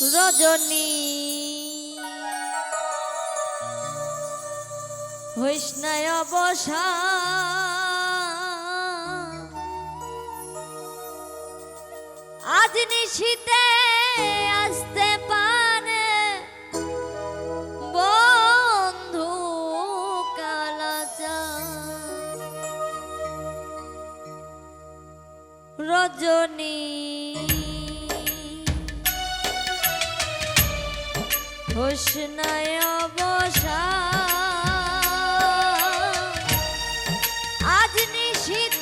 রজনী। বৈষ্ণয় বসা। আজ নিশীতে আসতে পারে বন্ধু কালাচা। রজনী তৃষ্ণায় বসা আজ নিশীত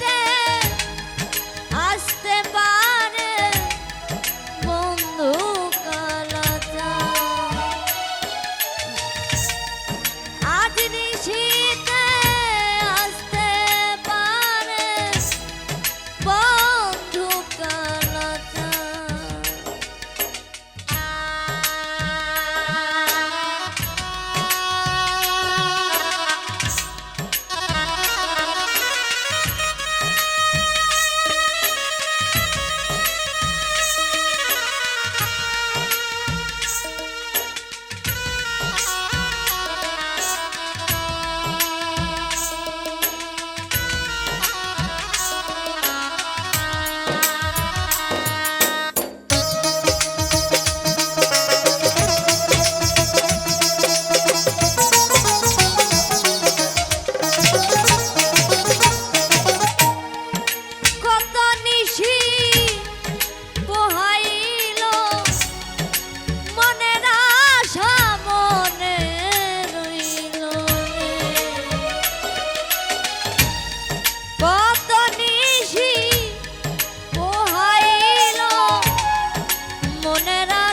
and I.